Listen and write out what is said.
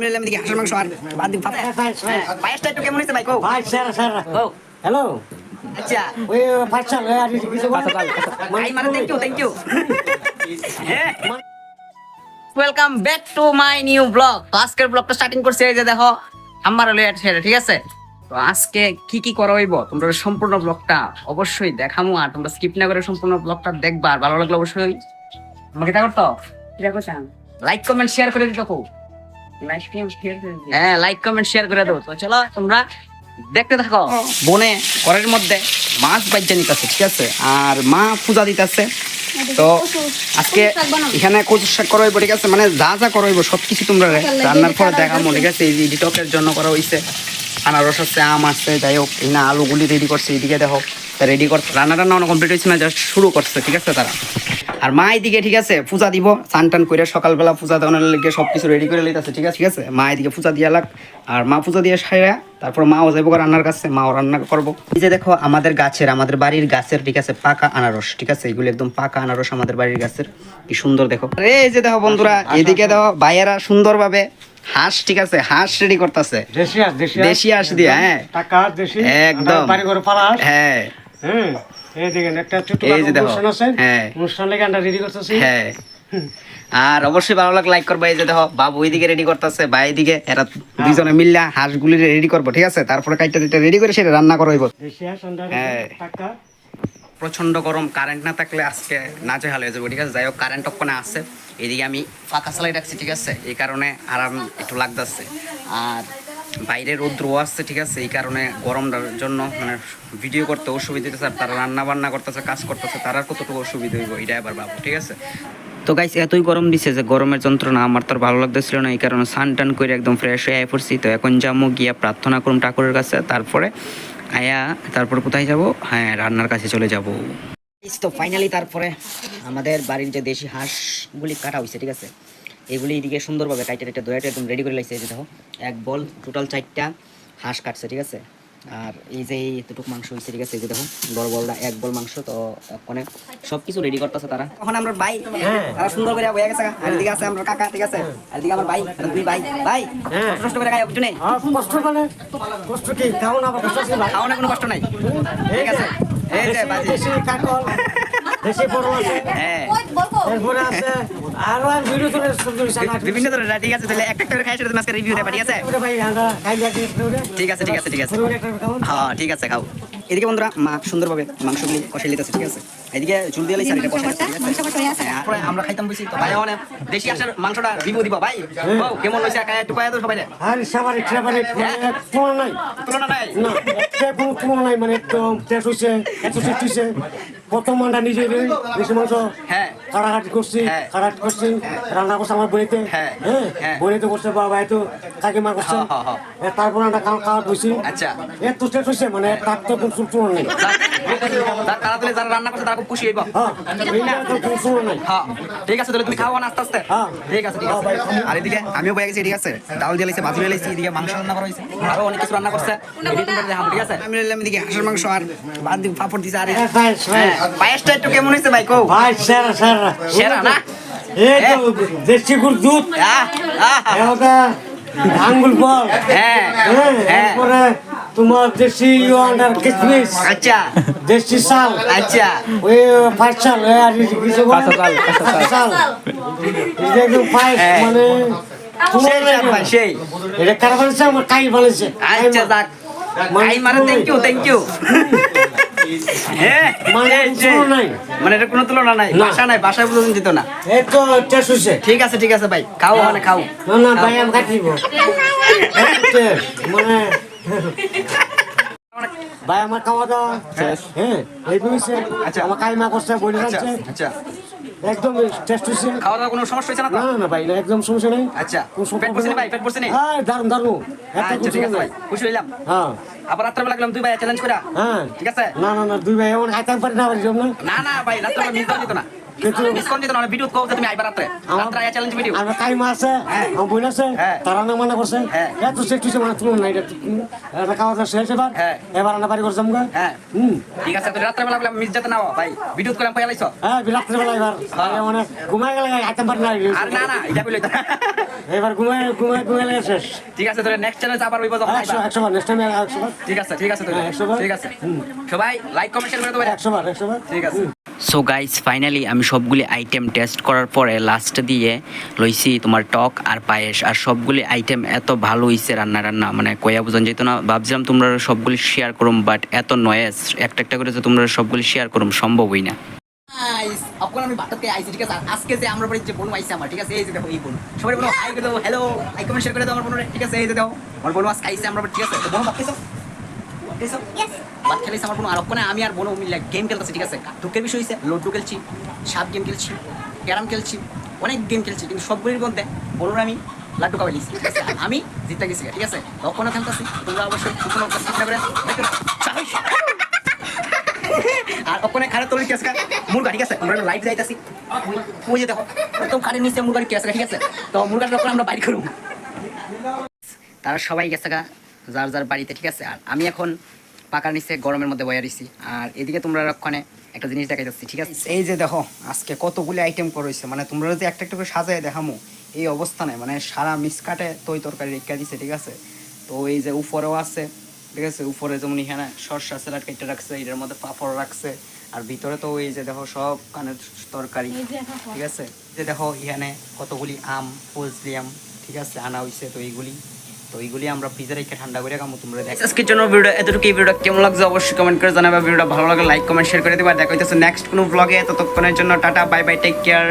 আমি নিলাম এদিকে হাঁসের মাংস আর বাদ দিন পায়েসটা একটু কেমন হয়েছে ভাই কো ভাই স্যার স্যার। হ্যালো? আচ্ছা। ওই ফাইভ আর কিছু ভাই মানে thank you thank you welcome back to my new blog আজকের ব্লগটা স্টার্টিং করছি এই যে দেখো আমার ঠিক আছে? তো আজকে কি কি করা হইব? তোমরা সম্পূর্ণ ব্লগটা অবশ্যই দেখামু আর তোমরা স্কিপ না করে সম্পূর্ণ ব্লগটা দেখবা আর ভালো লাগলে অবশ্যই আমাকে এটা করতো এটা করতাম লাইক কমেন্ট শেয়ার করে দিতে হ্যাঁ লাইক কমেন্ট শেয়ার করে দেবো তো চলো তোমরা দেখতে থাকো। বনে ঘরের মধ্যে মাছ নিতেছে ঠিক আছে? আর মা পূজা দিতেছে। তো আজকে এখানে কচু শাক করা হইব ঠিক আছে? মানে যা যা করা হইব সবকিছু তোমরা রান্নার পরে দেখামো ঠিক আছে? এই ডিটকের জন্য করা হইছে। আনারস আছে আম আছে যাই হোক এই না আলুগুলি রেডি করছে এদিকে দেখো। রেডি করছে রান্না টান্না কমপ্লিট হয়েছে না জাস্ট শুরু করছে ঠিক আছে তারা? আর মা এদিকে ঠিক আছে পূজা দিব চান টান করে সকালবেলা পূজা দেওয়ার লেগে সব কিছু রেডি করে লইতেছে ঠিক আছে ঠিক আছে? মা এদিকে পূজা দিয়া লাগ আর মা পূজা দিয়ে সাইরা তারপর মাও যাব রান্নার কাছে মাও রান্না করব। এই যে দেখো আমাদের গাছের আমাদের বাড়ির গাছের ঠিক আছে পাকা আনারস ঠিক আছে? এগুলো একদম পাকা আনারস আমাদের বাড়ির গাছের। কি সুন্দর দেখো। এই যে দেখো বন্ধুরা এদিকে দেখো ভাইয়েরা সুন্দরভাবে হাঁস ঠিক আছে হাঁস রেডি করতেছে। দেশি হাঁস দিয়ে, হ্যাঁ। টাকা দেশি একদম। হ্যাঁ। এই দেখেন একটা ছোট এই যে দেখো, অনুষ্ঠান আছে। হ্যাঁ। অনুষ্ঠান লেগে আমরা রেডি করতেছি। হ্যাঁ। আর অবশ্যই ভালো লাগলে লাইক করবা। এই যে দেখো বাবু ওইদিকে রেডি করতেছে ভাই এদিকে এরা দুইজনে মিললা হাঁসগুলি রেডি করব ঠিক আছে? তারপরে কাইটা দিটা রেডি করে সেটা রান্না করব দেশি হ্যাঁ। টাকা প্রচণ্ড গরম কারেন্ট না থাকলে আজকে নাচে হাল হয়ে যাব ঠিক আছে? যাই হোক কারেন্ট ওখানে আছে। এদিকে আমি ফাঁকা চালাই রাখছি ঠিক আছে? এই কারণে আরাম একটু লাগতেছে। আর বাইরে রৌদ্র আসছে, ঠিক আছে? এই কারণে গরমটার জন্য মানে ভিডিও করতে অসুবিধা হইতেছে, আর তারা রান্না বান্না করতেছে, কাজ করতেছে, তারা কতটুকু অসুবিধা হইব, এটা আবার ভাবো, ঠিক আছে? তো গাইস এতই গরম দিছে যে গরমের যন্ত্রণা আমার তো ভালো লাগতেছিল না, এই কারণে সান টান করে একদম ফ্রেশ হয়ে পড়ছি। তো এখন যাব গিয়া প্রার্থনা করুম ঠাকুরের কাছে, তারপরে আয়া, তারপর কোথায় যাব? হ্যাঁ রান্নার কাছে চলে যাব। তো ফাইনালি তারপরে আমাদের বাড়ির যে দেশি হাঁসগুলি কাটা হয়েছে ঠিক আছে? এগুলি এদিকে সুন্দরভাবে কাইটে টাইটে দয়াটা একদম রেডি করে লাগছে এই যে দেখো এক বল টোটাল চারটা হাঁস কাটছে ঠিক আছে? আর এই যে এতটুকু মাংস হয়েছে ঠিক আছে? এই যে দেখো বড় বলটা এক বল মাংস তো ওখানে সব কিছু রেডি করতেছে তারা। তখন আমরা ভাই তারা সুন্দর করে হয়ে গেছে আর এদিকে আছে আমরা কাকা ঠিক আছে? আর এদিকে আমার ভাই দুই ভাই। ভাই হ্যাঁ। কষ্ট করে খাই নেই আর কষ্ট মানে? কষ্ট কি? খাওয়া না কষ্ট আছে ভাই। খাওয়ানোর কোনো কষ্ট নাই। ঠিক আছে? এই যে বাজি। দেশি কাকল দেশি বড় আছে। হ্যাঁ। এরপরে আছে আরও আর ভিডিও করে সবজি সানা বিভিন্ন ধরনের ঠিক আছে তাহলে একটা একটা করে খাই সেটা তুমি আজকে রিভিউ দেবা ঠিক আছে? ঠিক আছে ঠিক আছে ঠিক হ্যাঁ ঠিক আছে খাও। এদিকে বন্ধুরা মা সুন্দরভাবে মাংসগুলি কষে লিতেছে ঠিক আছে? এদিকে চুল দিয়ে লাইছে আর এটা হ্যাঁ, তারপরে আমরা খাইতাম বেশি তো। ভাই মানে দেশি আসার মাংসটা রিভিউ দিব ভাই। ও কেমন হইছে একা একটু সবাই আর সাবারে সাবারে তুলনা নাই। তুলনা নাই? না সে কোনো তুলনা নাই মানে একদম টেস্ট হচ্ছে এত টেস্ট হচ্ছে প্রথম মানটা নিজে বেশি মাংস। হ্যাঁ। করছি হ্যাঁ। করছি রান্না করছে আমার বইতে। হ্যাঁ। হ্যাঁ হ্যাঁ। বইতে করছে বাবা এত কাকিমা করছে? হ্যাঁ, হ্যাঁ, হ্যাঁ। তারপর আমরা খাওয়া আচ্ছা। এত টেস্ট হচ্ছে মানে তার তো কোনো তুলনা নেই। তারা যারা রান্না করছে তারা খুব খুশি হইব হ্যাঁ। হ্যাঁ। ঠিক আছে তাহলে তুমি খাওয়া না আস্তে আস্তে। হ্যাঁ। ঠিক আছে ঠিক আছে। আর এদিকে আমিও বয়ে গেছি ঠিক আছে। ডাল দিয়ে ভাজি লাইছি এদিকে মাংস রান্না করা হয়েছে। আরও অনেক কিছু রান্না করছে। ঠিক আছে? আমি নিলাম এদিকে হাঁসের মাংস আর বাদ দিয়ে পাপড় দিছে আর পায়েসটা একটু কেমন হয়েছে ভাই কো ভাই সেরা সেরা। সেরা না? এই তো দেশি গুড় দুধ। আহ, আহ, এটা আঙ্গুল বল। হ্যাঁ হ্যাঁ। তোমার দেশি আন্ডার কিসমিস? আচ্ছা। দেশি চাল। আচ্ছা। ওই চাল ওই আর কিছু বলে? কাঁচা চাল, কাঁচা চাল। এটা একদম পায়েস হ্যাঁ। মানে সেই এটা কার আমার কাই বানাইছে আচ্ছা যাক। ভাই মানে থ্যাংক ইউ থ্যাংক ইউ হ্যাঁ মানে। মানে এটা কোনো তুলনা নাই। ভাষা ভাষায় না। ঠিক আছে ঠিক আছে ভাই। খাও মানে খাও। না না ভাই আমি কাটিব। মানে ভাই আমার খাওয়া দাওয়া হ্যাঁ এই আচ্ছা। আমার কাইমা করছে বলে আচ্ছা যাচ্ছে আচ্ছা। একদম টেস্ট হচ্ছে খাওয়া দাওয়া কোনো সমস্যা হয়েছে না না না ভাই না একদম সমস্যা নেই। আচ্ছা। পেট পড়ছে ভাই পেট পড়ছে না? হ্যাঁ দারুণ দারুণ আচ্ছা ঠিক আছে ভাই খুশি হইলাম। হ্যাঁ। আবার রাত্রে লাগলাম তুই ভাই চ্যালেঞ্জ করা। হ্যাঁ। ঠিক আছে? না না না দুই ভাই এমন না পারি না না না ভাই রাত্রে মিস দিত না। কিন্তু ডিসকাউন্ট দিতে না ভিডিও কও তুমি আইবা আমার- রাত্রে আয়া চ্যালেঞ্জ ভিডিও আমার টাইম আছে আমার বোন আছে হ্যাঁ। তারা না মানা করছে। হ্যাঁ। মানে তুমি নাই এটা শেষ এবার। হ্যাঁ। এবার রান্না বাড়ি করছাম গা হ্যাঁ। ঠিক আছে তুই রাত্রে বেলা বলে মিস যেতে নাও ভাই। ভিডিও করলাম লাইছো? হ্যাঁ রাত্রে বেলা এবার। মানে ঘুমাই গেলে আইতেম পারি না আর না না এটা কইলে এবার ঘুমাই ঘুমাই ঘুমাই লাগে শেষ। ঠিক আছে তোর নেক্সট চ্যালেঞ্জ আবার হইব যখন একশো আইবা। একশো বার নেক্সট টাইম একশো বার। ঠিক আছে ঠিক আছে হ্যাঁ, একশো বার। ঠিক আছে। সবাই লাইক কমেন্ট শেয়ার করে দেবে। একশো বার একশো বার। ঠিক আছে। সো গাইস ফাইনালি আমি সবগুলি আইটেম টেস্ট করার পরে লাস্ট দিয়ে লইছি তোমার টক আর পায়েস। আর সবগুলি আইটেম এত ভালো হইছে রান্না রান্না মানে কয়া বুঝান যেত না। ভাবছিলাম তোমরা সবগুলি শেয়ার করুম বাট এত নয়েস একটা একটা করে যে তোমরা সবগুলি শেয়ার করুম সম্ভবই না। আমি ঠিক আছে? আজকে যে আমরা বাড়ির যে আমার, ঠিক আছে? এই যে দেখো, এই সবাই বলো হাই করে হ্যালো কমেন্ট শেয়ার করে আমার ঠিক আছে, এই যে আমার আজকে আমরা ঠিক আছে বোন ভাত খেলেছে আমার বোন আর ওখানে আমি আর বোন মিলে গেম খেলতেছি ঠিক আছে? দুঃখের বিষয় হয়েছে লুডু খেলছি সাপ গেম খেলছি ক্যারাম খেলছি অনেক গেম খেলছি কিন্তু সবগুলির মধ্যে বোনের আমি লাড্ডু খাওয়াই আছে? আমি জিততে গেছি ঠিক আছে? তখনও খেলতেছি তোমরা অবশ্যই কখনো। আর ওখানে খারাপ তোর কেস মুরগা ঠিক আছে? আমরা লাইভ যাইতাছি। ওই যে দেখো একদম খাড়ের নিচে মুরগার কেস ঠিক আছে? তো যখন আমরা বাইর করব তারা সবাই গেছে যার যার বাড়িতে ঠিক আছে? আর আমি এখন পাকার নিচে গরমের মধ্যে বয়ে রইছি। আর এদিকে তোমরা ওখানে একটা জিনিস দেখাই যাচ্ছি ঠিক আছে? এই যে দেখো আজকে কতগুলি আইটেম করেছে মানে তোমরা যদি একটা একটা করে সাজায় দেখামো এই অবস্থানে মানে সারা মিসকাটে তৈ তরকারি রেখে দিছে ঠিক আছে? তো এই যে উপরেও আছে ঠিক আছে? উপরে যেমন এখানে সর্ষা স্যালাড কেটে রাখছে এটার মধ্যে পাঁপড় রাখছে। আর ভিতরে তো এই যে দেখো সব কানের তরকারি ঠিক আছে? যে দেখো এখানে কতগুলি আম ফজলিয়াম ঠিক আছে? আনা হইছে তো এইগুলি। তো এইগুলি আমরা ফ্রিজে রেখে ঠান্ডা করে খামো তোমরা দেখো। আজকের জন্য ভিডিও এতটুকু, এই ভিডিওটা কেমন লাগছে অবশ্যই কমেন্ট করে জানাবে। ভিডিওটা ভালো লাগলে লাইক কমেন্ট শেয়ার করে দিবা। দেখা হইতেছে নেক্সট কোনো ব্লগে ততক্ষণের জন্য tata bye bye take care